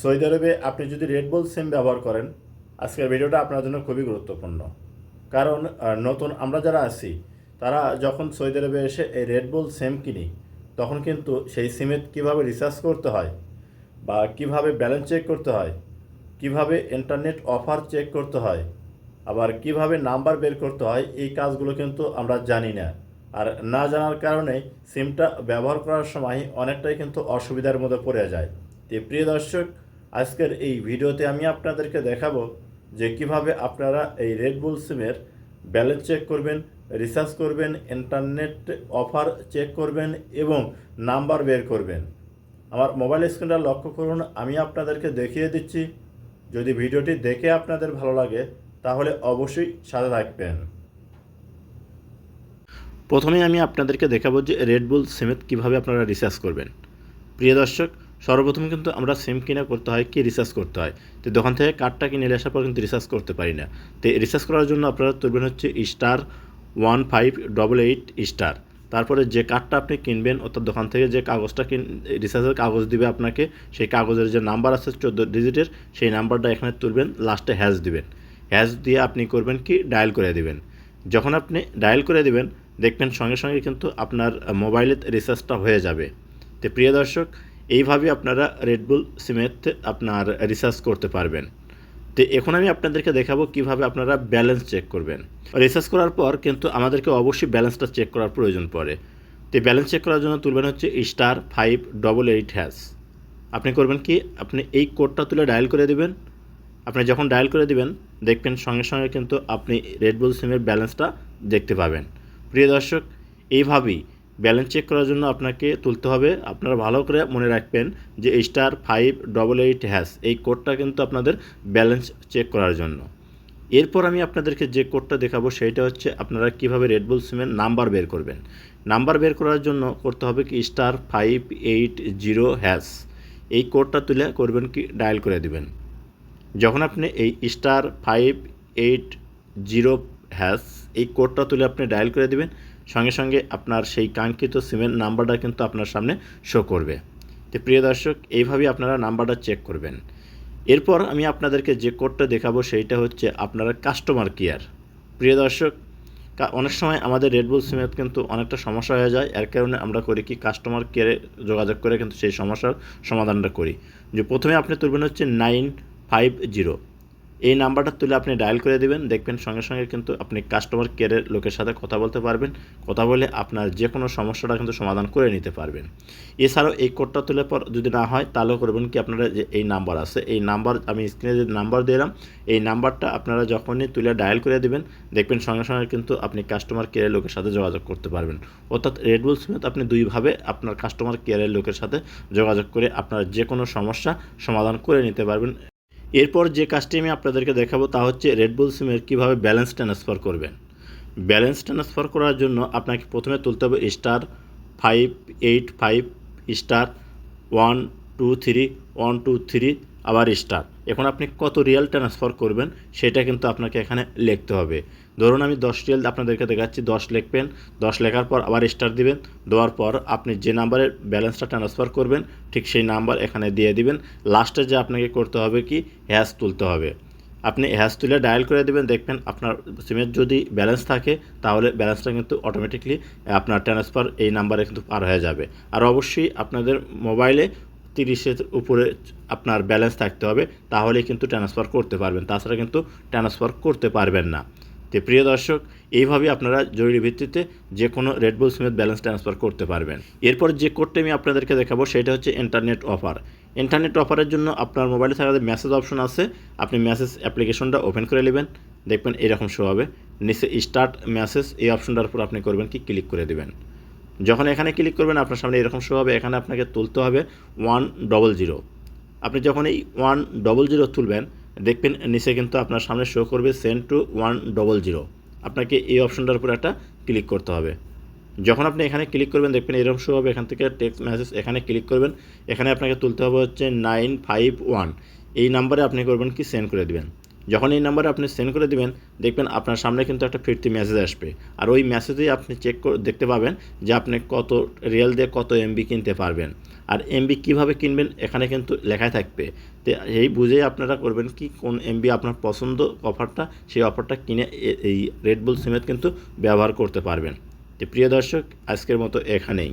Saudi আরবে আপনি যদি রেডবুল সিম ব্যবহার করেন, আজকের ভিডিওটা আপনার জন্য খুবই গুরুত্বপূর্ণ। কারণ নতুন, আমরা যারা আছি, তারা যখন সৌদি আরবে এসে এই রেডবুল সিম কিনি, তখন কিন্তু সেই সিমে কীভাবে রিচার্জ করতে হয়, বা কীভাবে ব্যালেন্স চেক করতে হয়, কীভাবে ইন্টারনেট অফার চেক করতে হয়, আবার কীভাবে নাম্বার বের করতে হয়, এই কাজগুলো কিন্তু আমরা জানি না। আর না জানার কারণে সিমটা ব্যবহার করার সময় অনেকটাই কিন্তু অসুবিধার মধ্যে পড়ে যায়। তো প্রিয় দর্শক আজকের এই ভিডিওতে আমি আপনাদেরকে দেখাবো যে কীভাবে আপনারা এই রেডবুল সিমের ব্যালেন্স চেক করবেন রিচার্জ করবেন ইন্টারনেট অফার চেক করবেন এবং নাম্বার বের করবেন। আমার মোবাইল স্ক্রিনটা লক্ষ্য করুন, আমি আপনাদেরকে দেখিয়ে দিচ্ছি। যদি ভিডিওটি দেখে আপনাদের ভালো লাগে, তাহলে অবশ্যই সাথে থাকবেন। প্রথমে আমি আপনাদেরকে দেখাবো যে রেডবুল সিমের কীভাবে আপনারা রিচার্জ করবেন। প্রিয় দর্শক সর্বপ্রথম কিন্তু আমরা সিম কিনা করতে হয় কি রিচার্জ করতে হয়। তো দোকান থেকে কার্ডটা কিনে আসার পর কিন্তু রিচার্জ করতে পারি না। তো রিচার্জ করার জন্য আপনারা তুলবেন হচ্ছে star one five double eight star তারপরে যে কার্ডটা আপনি কিনবেন, অর্থাৎ দোকান থেকে যে কাগজটা কিন রিচার্জের কাগজ দিবে আপনাকে, সেই কাগজের যে নাম্বার আছে চোদ্দ ডিজিটের সেই নাম্বারটা এখানে তুলবেন লাস্টে হ্যাশ দিবেন। হ্যাশ দিয়ে আপনি করবেন কি? ডায়াল করে দিবেন। যখন আপনি ডায়াল করে দিবেন, দেখবেন সঙ্গে সঙ্গে কিন্তু আপনার মোবাইলের রিচার্জটা হয়ে যাবে। তো প্রিয় দর্শক এইভাবে আপনারা রেডবুল সিমেতে আপনার রিসার্চ করতে পারবেন। তো এখন আমি আপনাদেরকে দেখাবো কীভাবে আপনারা ব্যালেন্স চেক করবেন। রিসার্চ করার পর কিন্তু আমাদেরকে অবশ্যই ব্যালেন্সটা চেক করার প্রয়োজন পড়ে। তো ব্যালেন্স চেক করার জন্য তুলবেন হচ্ছে star five double eight hash আপনি করবেন কি? আপনি এই কোডটা তুলে ডায়াল করে দেবেন। আপনি যখন ডায়াল করে দিবেন, দেখবেন সঙ্গে সঙ্গে কিন্তু আপনি রেডবুল সিমের ব্যালেন্সটা দেখতে পাবেন। প্রিয় দর্শক, এইভাবেই ব্যালেন্স চেক করার জন্য আপনাকে তুলতে হবে। আপনারা ভালো করে মনে রাখবেন যে star five double eight hash, এই কোডটা কিন্তু আপনাদের ব্যালেন্স চেক করার জন্য। এরপর আমি আপনাদেরকে যে কোডটা দেখাবো সেইটা হচ্ছে আপনারা কীভাবে রেডবুল সিমের নাম্বার বের করবেন। নাম্বার বের করার জন্য করতে হবে কি star five eight zero hash, এই কোডটা তুলে করবেন কি ডায়াল করে দিবেন। যখন আপনি এই star five eight zero hash, এই কোডটা তুলে আপনি ডায়াল করে দিবেন সঙ্গে সঙ্গে আপনার সেই কাঙ্ক্ষিত সিমের নাম্বারটা কিন্তু আপনার সামনে শো করবে। তো প্রিয় দর্শক, এইভাবেই আপনারা নাম্বারটা চেক করবেন। এরপর আমি আপনাদেরকে যে কোডটা দেখাবো সেইটা হচ্ছে আপনারা কাস্টমার কেয়ার প্রিয় দর্শক অনেক সময় আমাদের রেডবুল সিমে কিন্তু অনেকটা সমস্যা হয়ে যায়। এর কারণে আমরা করি কি কাস্টমার কেয়ারে যোগাযোগ করে কিন্তু সেই সমস্যার সমাধানটা করি। যে প্রথমে আপনি তুলবেন হচ্ছে নাইন ফাইভ জিরো এই নাম্বারটা তুলে আপনি ডায়াল করে দেবেন। দেখবেন সঙ্গে সঙ্গে কিন্তু আপনি কাস্টমার কেয়ারের লোকের সাথে কথা বলতে পারবেন। কথা বলে আপনার যে কোনো সমস্যাটা কিন্তু সমাধান করে নিতে পারবেন। এছাড়াও এই কোডটা তুলে পর যদি না হয় তাহলেও করবেন কি আপনারা যে এই নাম্বার আছে, এই নাম্বার আমি স্ক্রিনে যে নাম্বার দিলাম এই নাম্বারটা আপনারা যখনই তুলে ডায়াল করে দেবেন, দেখবেন সঙ্গে সঙ্গে কিন্তু আপনি কাস্টমার কেয়ারের লোকের সাথে যোগাযোগ করতে পারবেন। অর্থাৎ রেডবুল সিমেত আপনি দুইভাবে আপনার কাস্টমার কেয়ারের লোকের সাথে যোগাযোগ করে আপনার যে কোনো সমস্যা সমাধান করে নিতে পারবেন। এরপর যে কাজটি আমি আপনাদেরকে দেখাবো তা হচ্ছে রেডবুল সিমের কীভাবে ব্যালেন্স ট্রান্সফার করবেন। ব্যালেন্স ট্রান্সফার করার জন্য আপনাকে প্রথমে তুলতে হবে star five eight five star one two three one two three আবার স্টার এখন আপনি কত রিয়াল ট্রান্সফার করবেন, সেটা কিন্তু আপনাকে এখানে লিখতে হবে। ধরুন আমি দশ রিয়াল আপনাদেরকে দেখাচ্ছি, দশ লিখবেন, দশ লেখার পর আবার স্টার দিবেন, দেওয়ার পর আপনি যে নাম্বারে ব্যালেন্সটা ট্রান্সফার করবেন, ঠিক সেই নাম্বার এখানে দিয়ে দিবেন। লাস্টে যে আপনাকে করতে হবে কি? হ্যাশ তুলতে হবে। আপনি হ্যাশ তুলে ডায়াল করে দেবেন, দেখবেন আপনার সিমের যদি ব্যালেন্স থাকে, তাহলে ব্যালেন্সটা কিন্তু অটোমেটিকলি আপনার ট্রান্সফার এই নাম্বারে কিন্তু পার হয়ে যাবে। আর অবশ্যই আপনাদের মোবাইলে তিরিশের উপরে আপনার ব্যালেন্স থাকতে হবে, তাহলেই কিন্তু ট্রান্সফার করতে পারবেন। তাছাড়া কিন্তু ট্রান্সফার করতে পারবেন না। তো প্রিয় দর্শক, এইভাবে আপনারা জরুরি ভিত্তিতে যে কোনো রেডবুল সিমের ব্যালেন্স ট্রান্সফার করতে পারবেন। এরপর যে কোডটা আমি আপনাদেরকে দেখাবো, সেটা হচ্ছে ইন্টারনেট অফার ইন্টারনেট অফারের জন্য আপনার মোবাইলে থাকা যে মেসেজ অপশন আছে, আপনি মেসেজ অ্যাপ্লিকেশনটা ওপেন করে নেবেন। দেখবেন এরকম শো হবে। নিচে স্টার্ট মেসেজ এই অপশনটার উপর আপনি করবেন কি? ক্লিক করে দেবেন। যখন এখানে ক্লিক করবেন, আপনার সামনে এরকম শো হবে, এখানে আপনাকে তুলতে হবে ওয়ান ডবল জিরো আপনি যখন এই ওয়ান ডবল জিরো তুলবেন, দেখবেন নিচে কিন্তু আপনার সামনে শো করবে send to one double zero আপনাকে এই অপশনটার উপর একটা ক্লিক করতে হবে। যখন আপনি এখানে ক্লিক করবেন, দেখবেন এরকম শো হবে, এখান থেকে টেক্সট মেসেজ এখানে ক্লিক করবেন। এখানে আপনাকে তুলতে হবে হচ্ছে নাইন ফাইভ ওয়ান এই নাম্বারে আপনি করবেন কি সেন্ড করে দেবেন। যখন এই নাম্বারে আপনি সেন্ড করে দিবেন, দেখবেন আপনার সামনে কিন্তু একটা ফিরতি মেসেজ আসবে। আর ওই মেসেজেই আপনি চেক করে, দেখতে পাবেন যে আপনি কত রিয়েল দিয়ে কত এমবি কিনতে পারবেন। আর এমবি কীভাবে কিনবেন, এখানে কিন্তু লেখাই থাকবে। তো এই বুঝেই আপনারা করবেন কি কোন এমবি আপনার পছন্দ অফারটা সেই অফারটা কিনে এই রেডবুল সিমের কিন্তু ব্যবহার করতে পারবেন। তো প্রিয় দর্শক, আজকের মতো এখানেই।